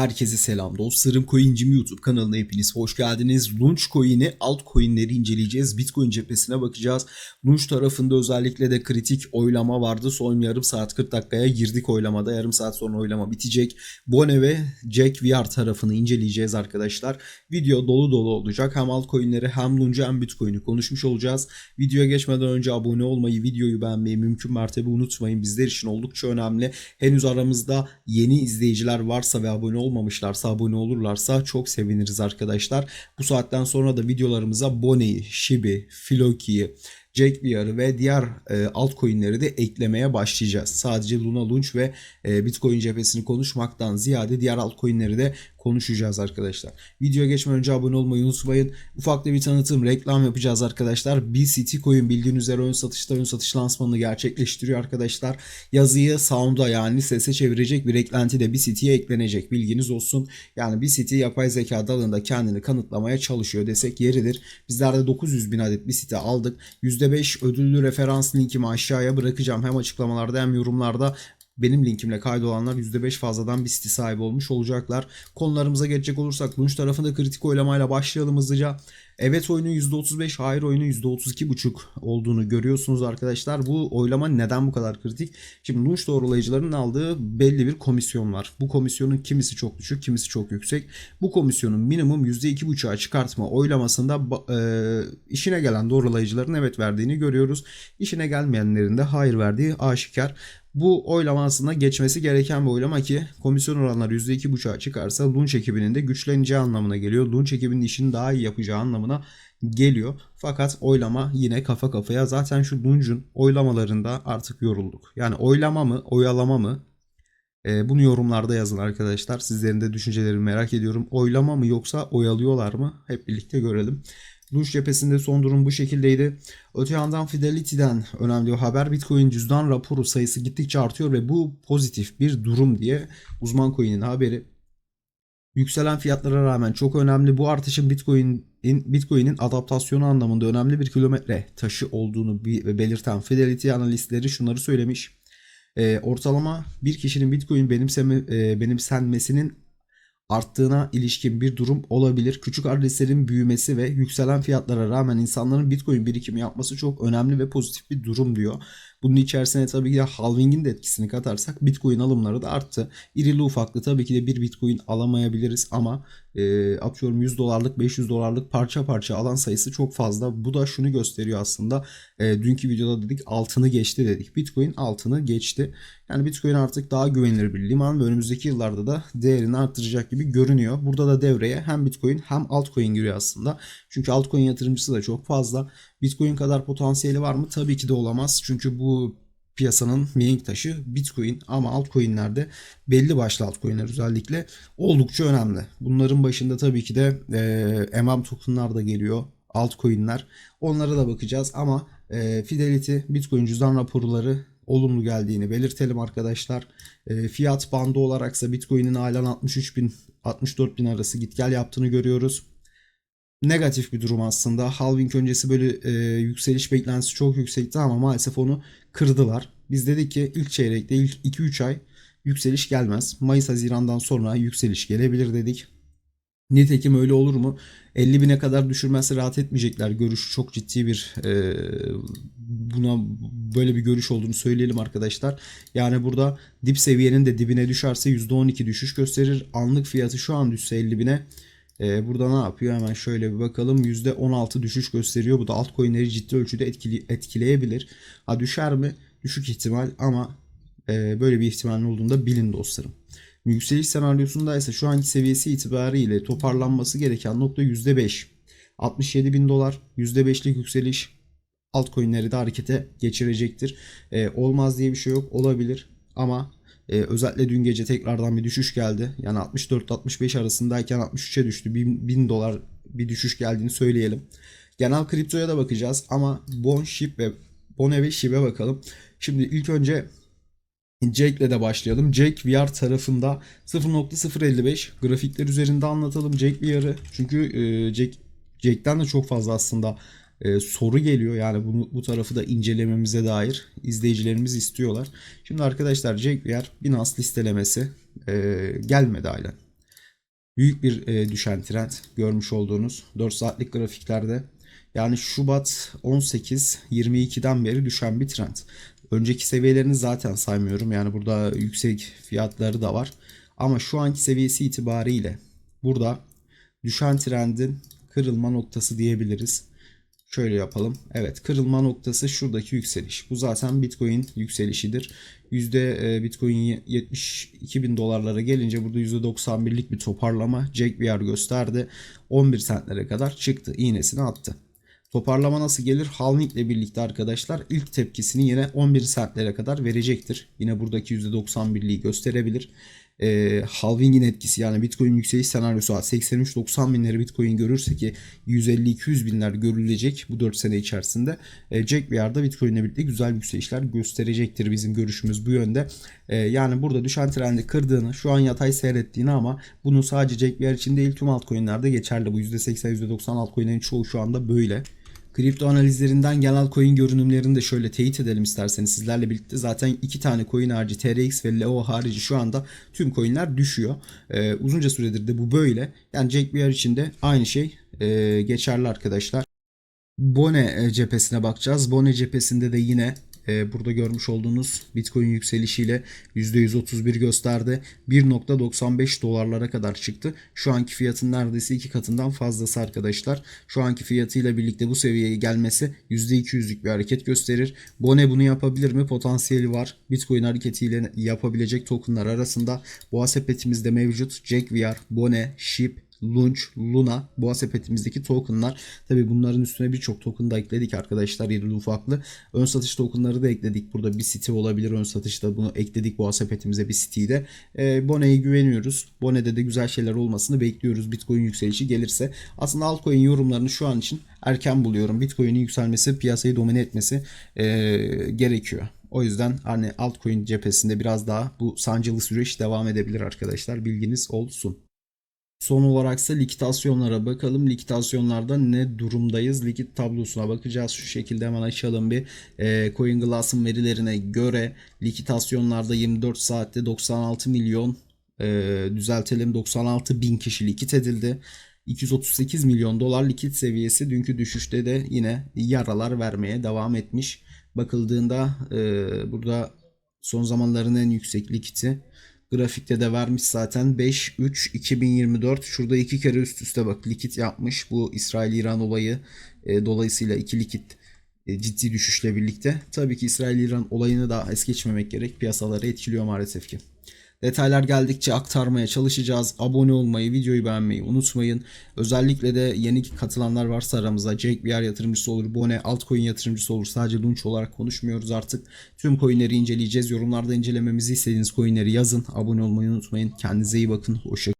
Herkese selam dostlarım. Coincim YouTube kanalına hepiniz hoş geldiniz. Launch Coin'i altcoin'leri inceleyeceğiz. Bitcoin cephesine bakacağız. Launch tarafında özellikle de kritik oylama vardı. Son yarım saat 40 dakikaya girdik oylamada. Yarım saat sonra oylama bitecek. Bone ve Jack VR tarafını inceleyeceğiz arkadaşlar. Video dolu dolu olacak. Hem altcoin'leri hem Launch'u hem Bitcoin'i konuşmuş olacağız. Videoya geçmeden önce abone olmayı, videoyu beğenmeyi mümkün mertebe unutmayın. Bizler için oldukça önemli. Henüz aramızda yeni izleyiciler varsa ve abone olmamışlarsa abone olurlarsa çok seviniriz arkadaşlar. Bu saatten sonra da videolarımıza Bonnie'yi, Shibi, Floki'yi, Jack VR'ı ve diğer e, altcoin'leri de eklemeye başlayacağız. Sadece Luna Launch ve e, Bitcoin cephesini konuşmaktan ziyade diğer altcoin'leri de konuşacağız arkadaşlar. Videoya geçmeden önce abone olmayı unutmayın. Ufak da bir tanıtım, reklam yapacağız arkadaşlar. BCT Coin bildiğiniz üzere ön satışta ön satış lansmanını gerçekleştiriyor arkadaşlar. Yazıyı sound'a yani sese çevirecek bir eklenti de BCT'ye eklenecek. Bilginiz olsun. Yani BCT yapay zeka dalında kendini kanıtlamaya çalışıyor desek yeridir. Bizler de 900 bin adet BCT aldık. %5 ödüllü referans linkimi aşağıya bırakacağım. Hem açıklamalarda hem yorumlarda benim linkimle kaydolanlar %5 fazladan bir site sahibi olmuş olacaklar. Konularımıza geçecek olursak Lunch tarafında kritik oylamayla başlayalım hızlıca. Evet oyunun %35, hayır oyunun %32,5 olduğunu görüyorsunuz arkadaşlar. Bu oylama neden bu kadar kritik? Şimdi Lunch doğrulayıcılarının aldığı belli bir komisyon var. Bu komisyonun kimisi çok düşük, kimisi çok yüksek. Bu komisyonun minimum %2,5'a çıkartma oylamasında e, işine gelen doğrulayıcıların evet verdiğini görüyoruz. İşine gelmeyenlerin de hayır verdiği aşikar. Bu oylama aslında geçmesi gereken bir oylama ki komisyon oranları %2,5'a çıkarsa Lunch ekibinin de güçleneceği anlamına geliyor. Lunch ekibinin işini daha iyi yapacağı anlamına geliyor. Fakat oylama yine kafa kafaya. Zaten şu Lunch'un oylamalarında artık yorulduk. Yani oylama mı, oyalama mı? Ee, bunu yorumlarda yazın arkadaşlar. Sizlerin de düşüncelerini merak ediyorum. Oylama mı yoksa oyalıyorlar mı? Hep birlikte görelim. Lunch cephesinde son durum bu şekildeydi. Öte yandan Fidelity'den önemli bir haber. Bitcoin cüzdan raporu sayısı gittikçe artıyor ve bu pozitif bir durum diye uzman coin'in haberi. Yükselen fiyatlara rağmen çok önemli. Bu artışın Bitcoin'in Bitcoin'in adaptasyonu anlamında önemli bir kilometre taşı olduğunu belirten Fidelity analistleri şunları söylemiş. E, ortalama bir kişinin Bitcoin benimseme, e, benimsenmesinin arttığına ilişkin bir durum olabilir. Küçük adreslerin büyümesi ve yükselen fiyatlara rağmen insanların Bitcoin birikimi yapması çok önemli ve pozitif bir durum diyor. Bunun içerisine tabii ki de halvingin de etkisini katarsak Bitcoin alımları da arttı. İrili ufaklı tabii ki de bir Bitcoin alamayabiliriz ama e, atıyorum 100 dolarlık 500 dolarlık parça parça alan sayısı çok fazla. Bu da şunu gösteriyor aslında. E, dünkü videoda dedik altını geçti dedik. Bitcoin altını geçti. Yani Bitcoin artık daha güvenilir bir liman ve önümüzdeki yıllarda da değerini arttıracak gibi görünüyor. Burada da devreye hem Bitcoin hem altcoin giriyor aslında. Çünkü altcoin yatırımcısı da çok fazla. Bitcoin kadar potansiyeli var mı? Tabii ki de olamaz. Çünkü bu piyasanın mihenk taşı Bitcoin ama altcoin'lerde belli başlı altcoin'ler özellikle oldukça önemli. Bunların başında tabii ki de e, MM token'lar da geliyor. Altcoin'ler. Onlara da bakacağız ama e, Fidelity Bitcoin cüzdan raporları olumlu geldiğini belirtelim arkadaşlar. E, fiyat bandı olaraksa Bitcoin'in halen 63 bin 64 bin arası git gel yaptığını görüyoruz negatif bir durum aslında. Halving öncesi böyle e, yükseliş beklentisi çok yüksekti ama maalesef onu kırdılar. Biz dedik ki ilk çeyrekte ilk 2-3 ay yükseliş gelmez. Mayıs Haziran'dan sonra yükseliş gelebilir dedik. Nitekim öyle olur mu? 50 bine kadar düşürmezse rahat etmeyecekler. Görüş çok ciddi bir e, buna böyle bir görüş olduğunu söyleyelim arkadaşlar. Yani burada dip seviyenin de dibine düşerse %12 düşüş gösterir. Anlık fiyatı şu an düşse 50 bine ee, burada ne yapıyor? Hemen şöyle bir bakalım. %16 düşüş gösteriyor. Bu da altcoin'leri ciddi ölçüde etkili, etkileyebilir. Ha düşer mi? Düşük ihtimal ama e, böyle bir ihtimalin olduğunu da bilin dostlarım. Yükseliş senaryosunda ise şu anki seviyesi itibariyle toparlanması gereken nokta %5. 67 bin dolar %5'lik yükseliş altcoin'leri de harekete geçirecektir. E, olmaz diye bir şey yok. Olabilir ama ee, özellikle dün gece tekrardan bir düşüş geldi. Yani 64-65 arasındayken 63'e düştü. 1000, 1000 dolar bir düşüş geldiğini söyleyelim. Genel kriptoya da bakacağız ama Bon, Ship ve Bone ve Ship'e bakalım. Şimdi ilk önce Jake'le de başlayalım. Jake VR tarafında 0.055 grafikler üzerinde anlatalım Jake VR'ı. Çünkü e, Jake Jake'den de çok fazla aslında e, soru geliyor. Yani bunu bu tarafı da incelememize dair izleyicilerimiz istiyorlar. Şimdi arkadaşlar Jaguar Binance listelemesi e, gelmedi hala. büyük bir e, düşen trend görmüş olduğunuz 4 saatlik grafiklerde. Yani Şubat 18 22'den beri düşen bir trend. Önceki seviyelerini zaten saymıyorum. Yani burada yüksek fiyatları da var. Ama şu anki seviyesi itibariyle burada düşen trendin kırılma noktası diyebiliriz. Şöyle yapalım. Evet kırılma noktası şuradaki yükseliş. Bu zaten Bitcoin yükselişidir. Yüzde e, Bitcoin 72 bin dolarlara gelince burada %91'lik bir toparlama. Jack VR gösterdi. 11 sentlere kadar çıktı. İğnesini attı. Toparlama nasıl gelir? Halving ile birlikte arkadaşlar ilk tepkisini yine 11 sentlere kadar verecektir. Yine buradaki %91'liği gösterebilir. E, halving'in etkisi yani Bitcoin yükseliş senaryosu 83-90 binleri Bitcoin görürse ki 150-200 binler görülecek bu 4 sene içerisinde. E, Jack VR'da Bitcoin ile birlikte güzel yükselişler gösterecektir bizim görüşümüz bu yönde. E, yani burada düşen trendi kırdığını şu an yatay seyrettiğini ama bunu sadece Jack VR için değil tüm altcoin'lerde geçerli. Bu %80-%90 altcoin'lerin çoğu şu anda böyle. Kripto analizlerinden genel coin görünümlerini de şöyle teyit edelim isterseniz sizlerle birlikte. Zaten iki tane coin harici TRX ve Leo harici şu anda tüm coinler düşüyor. Ee, uzunca süredir de bu böyle. Yani Jack VR için de aynı şey e, geçerli arkadaşlar. Bone e, cephesine bakacağız. Bone cephesinde de yine e, burada görmüş olduğunuz Bitcoin yükselişiyle %131 gösterdi. 1.95 dolarlara kadar çıktı. Şu anki fiyatın neredeyse iki katından fazlası arkadaşlar. Şu anki fiyatıyla birlikte bu seviyeye gelmesi %200'lük bir hareket gösterir. Bone bunu yapabilir mi? Potansiyeli var. Bitcoin hareketiyle yapabilecek tokenlar arasında boğa sepetimizde mevcut. Jack VR, Bone, Ship, Launch, Luna boğa sepetimizdeki tokenlar. Tabi bunların üstüne birçok token da ekledik arkadaşlar irili ufaklı. Ön satış tokenları da ekledik. Burada bir site olabilir ön satışta bunu ekledik boğa sepetimize bir siteyi de. E, Bone'ye güveniyoruz. Bone'de de güzel şeyler olmasını bekliyoruz. Bitcoin yükselişi gelirse. Aslında altcoin yorumlarını şu an için erken buluyorum. Bitcoin'in yükselmesi, piyasayı domine etmesi e, gerekiyor. O yüzden hani altcoin cephesinde biraz daha bu sancılı süreç devam edebilir arkadaşlar. Bilginiz olsun. Son olaraksa likitasyonlara bakalım. Likitasyonlarda ne durumdayız? Likit tablosuna bakacağız. Şu şekilde hemen açalım bir. E, CoinGlass'ın verilerine göre likitasyonlarda 24 saatte 96 milyon e, düzeltelim 96 bin kişi likit edildi. 238 milyon dolar likit seviyesi dünkü düşüşte de yine yaralar vermeye devam etmiş. Bakıldığında e, burada son zamanların en yüksek likiti Grafikte de vermiş zaten 5 3 2024. Şurada iki kere üst üste bak likit yapmış. Bu İsrail-İran olayı e, dolayısıyla iki likit e, ciddi düşüşle birlikte. Tabii ki İsrail-İran olayını da es geçmemek gerek. Piyasaları etkiliyor maalesef ki. Detaylar geldikçe aktarmaya çalışacağız. Abone olmayı, videoyu beğenmeyi unutmayın. Özellikle de yeni katılanlar varsa aramızda Jake VR yatırımcısı olur, Bone altcoin yatırımcısı olur. Sadece Lunch olarak konuşmuyoruz artık. Tüm coinleri inceleyeceğiz. Yorumlarda incelememizi istediğiniz coinleri yazın. Abone olmayı unutmayın. Kendinize iyi bakın. Hoşçakalın.